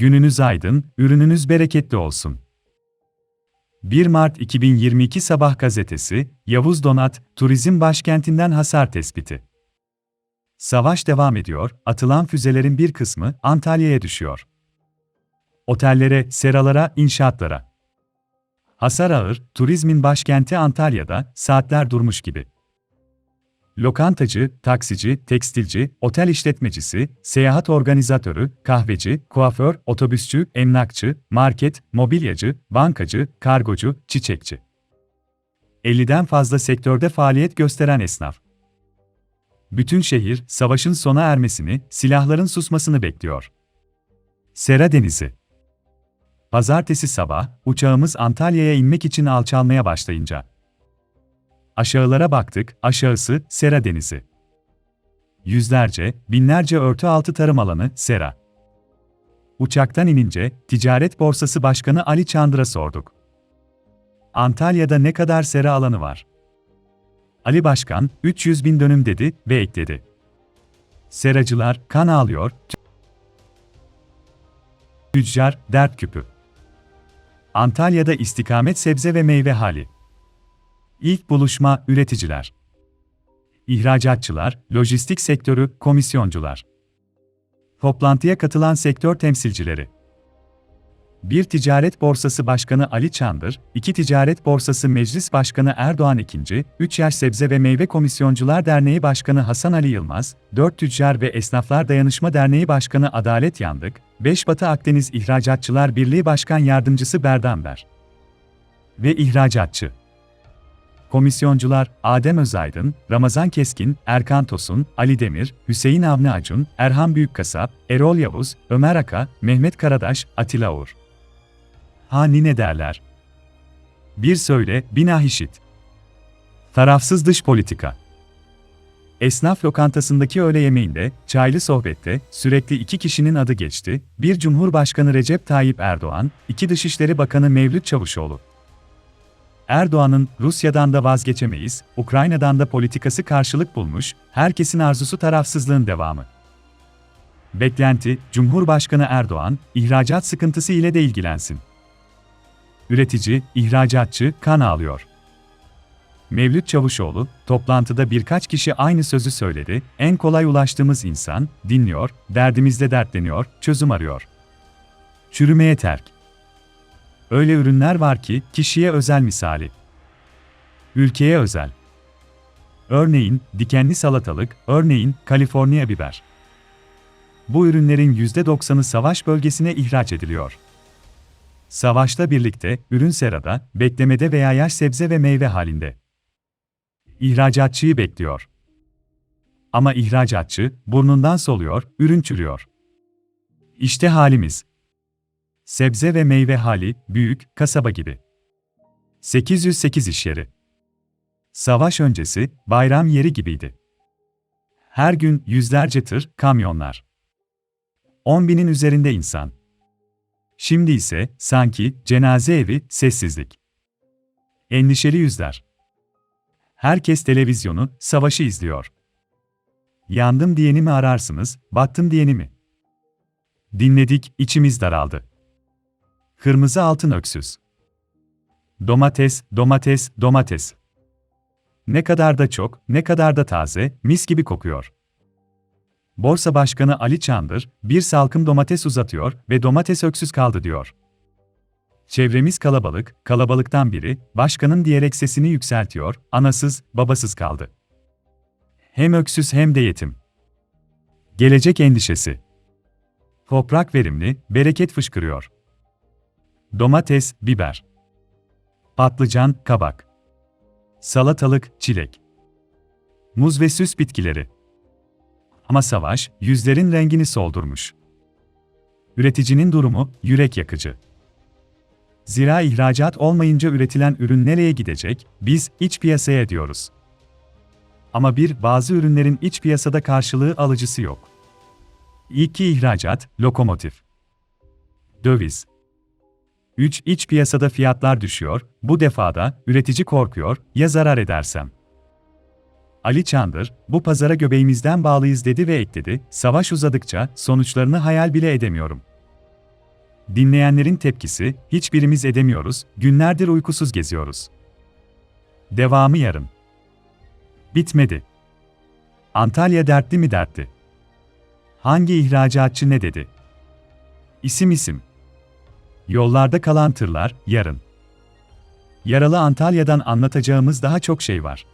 Gününüz aydın, ürününüz bereketli olsun. 1 Mart 2022 Sabah gazetesi, Yavuz Donat, turizm başkentinden hasar tespiti. Savaş devam ediyor, atılan füzelerin bir kısmı Antalya'ya düşüyor. Otellere, seralara, inşaatlara. Hasar ağır, turizmin başkenti Antalya'da saatler durmuş gibi. Lokantacı, taksici, tekstilci, otel işletmecisi, seyahat organizatörü, kahveci, kuaför, otobüsçü, emlakçı, market, mobilyacı, bankacı, kargocu, çiçekçi. 50'den fazla sektörde faaliyet gösteren esnaf. Bütün şehir, savaşın sona ermesini, silahların susmasını bekliyor. Sera Denizi Pazartesi sabah, uçağımız Antalya'ya inmek için alçalmaya başlayınca. Aşağılara baktık, aşağısı, Sera Denizi. Yüzlerce, binlerce örtü altı tarım alanı, Sera. Uçaktan inince, Ticaret Borsası Başkanı Ali Çandır'a sorduk. Antalya'da ne kadar sera alanı var? Ali Başkan, 300 bin dönüm dedi ve ekledi. Seracılar, kan ağlıyor, tüccar, dert küpü. Antalya'da istikamet sebze ve meyve hali. İlk buluşma üreticiler. İhracatçılar, lojistik sektörü, komisyoncular. Toplantıya katılan sektör temsilcileri. Bir Ticaret Borsası Başkanı Ali Çandır, iki Ticaret Borsası Meclis Başkanı Erdoğan II, 3 Yaş Sebze ve Meyve Komisyoncular Derneği Başkanı Hasan Ali Yılmaz, 4 Tüccar ve Esnaflar Dayanışma Derneği Başkanı Adalet Yandık, 5 Batı Akdeniz İhracatçılar Birliği Başkan Yardımcısı Berdanber ve ihracatçı. Komisyoncular Adem Özaydın, Ramazan Keskin, Erkan Tosun, Ali Demir, Hüseyin Avni Acun, Erhan Büyükkasap, Erol Yavuz, Ömer Aka, Mehmet Karadaş, Atilla Uğur. Ha ne derler? Bir söyle, bina işit. Tarafsız dış politika. Esnaf lokantasındaki öğle yemeğinde, çaylı sohbette, sürekli iki kişinin adı geçti, bir Cumhurbaşkanı Recep Tayyip Erdoğan, iki Dışişleri Bakanı Mevlüt Çavuşoğlu. Erdoğan'ın Rusya'dan da vazgeçemeyiz, Ukrayna'dan da politikası karşılık bulmuş, herkesin arzusu tarafsızlığın devamı. Beklenti, Cumhurbaşkanı Erdoğan, ihracat sıkıntısı ile de ilgilensin. Üretici, ihracatçı kan ağlıyor. Mevlüt Çavuşoğlu, toplantıda birkaç kişi aynı sözü söyledi, en kolay ulaştığımız insan, dinliyor, derdimizle dertleniyor, çözüm arıyor. Çürümeye terk. Öyle ürünler var ki, kişiye özel misali. Ülkeye özel. Örneğin, dikenli salatalık, örneğin, Kaliforniya biber. Bu ürünlerin %90'ı savaş bölgesine ihraç ediliyor. Savaşla birlikte, ürün serada, beklemede veya yaş sebze ve meyve halinde. İhracatçıyı bekliyor. Ama ihracatçı, burnundan soluyor, ürün çürüyor. İşte halimiz. Sebze ve meyve hali, büyük, kasaba gibi. 808 iş yeri. Savaş öncesi, bayram yeri gibiydi. Her gün yüzlerce tır, kamyonlar. 10 binin üzerinde insan. Şimdi ise, sanki, cenaze evi, sessizlik. Endişeli yüzler. Herkes televizyonu, savaşı izliyor. Yandım diyeni mi ararsınız, battım diyeni mi? Dinledik, içimiz daraldı. Kırmızı altın öksüz. Domates, domates, domates. Ne kadar da çok, ne kadar da taze, mis gibi kokuyor. Borsa Başkanı Ali Çandır, bir salkım domates uzatıyor ve domates öksüz kaldı diyor. Çevremiz kalabalık, kalabalıktan biri, başkanın diyerek sesini yükseltiyor, anasız, babasız kaldı. Hem öksüz hem de yetim. Gelecek endişesi. Toprak verimli, bereket fışkırıyor. Domates, biber. Patlıcan, kabak. Salatalık, çilek. Muz ve süs bitkileri. Ama savaş, yüzlerin rengini soldurmuş. Üreticinin durumu, yürek yakıcı. Zira ihracat olmayınca üretilen ürün nereye gidecek, biz iç piyasaya diyoruz. Ama bir, bazı ürünlerin iç piyasada karşılığı alıcısı yok. İki ihracat, lokomotif. Döviz. 3. İç piyasada fiyatlar düşüyor, bu defada üretici korkuyor, ya zarar edersem. Ali Çandır, bu pazara göbeğimizden bağlıyız dedi ve ekledi, savaş uzadıkça sonuçlarını hayal bile edemiyorum. Dinleyenlerin tepkisi, hiçbirimiz edemiyoruz, günlerdir uykusuz geziyoruz. Devamı yarın. Bitmedi. Antalya dertli mi dertli? Hangi ihracatçı ne dedi? İsim isim. Yollarda kalan tırlar, yarın. Yaralı Antalya'dan anlatacağımız daha çok şey var.